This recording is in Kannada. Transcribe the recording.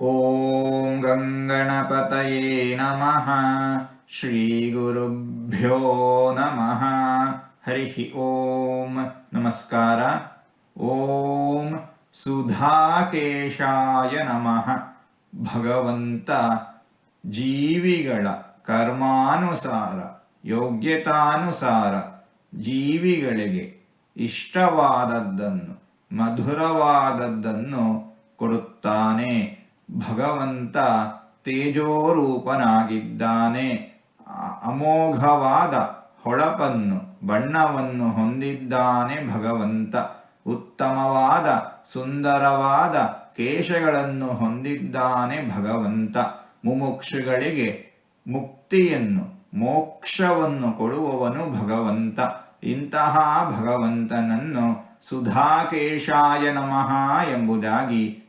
ॐ गङ्गणपतये नमः ಶ್ರೀಗುರುಭ್ಯೋ ನಮಃ ಹರಿಃ ಓಂ ನಮಸ್ಕಾರ ಓಂ ಸುಧಾಕೇಶಾಯ ನಮಃ ಭಗವಂತ ಜೀವಿಗಳ ಕರ್ಮಾನುಸಾರ ಯೋಗ್ಯತಾನುಸಾರ ಜೀವಿಗಳಿಗೆ ಇಷ್ಟವಾದದ್ದನ್ನು ಮಧುರವಾದದ್ದನ್ನು ಕೊಡುತ್ತಾನೆ ಭಗವಂತ ತೇಜೋರೂಪನಾಗಿದ್ದಾನೆ. ಅಮೋಘವಾದ ಹೊಳಪನ್ನು, ಬಣ್ಣವನ್ನು ಹೊಂದಿದ್ದಾನೆ ಭಗವಂತ. ಉತ್ತಮವಾದ, ಸುಂದರವಾದ ಕೇಶಗಳನ್ನು ಹೊಂದಿದ್ದಾನೆ ಭಗವಂತ. ಮುಮುಕ್ಷುಗಳಿಗೆ ಮುಕ್ತಿಯನ್ನು, ಮೋಕ್ಷವನ್ನು ಕೊಡುವವನು ಭಗವಂತ. ಇಂತಹ ಭಗವಂತನನ್ನು ಸುಧಾಕೇಶಾಯ ನಮಃ ಎಂಬುದಾಗಿ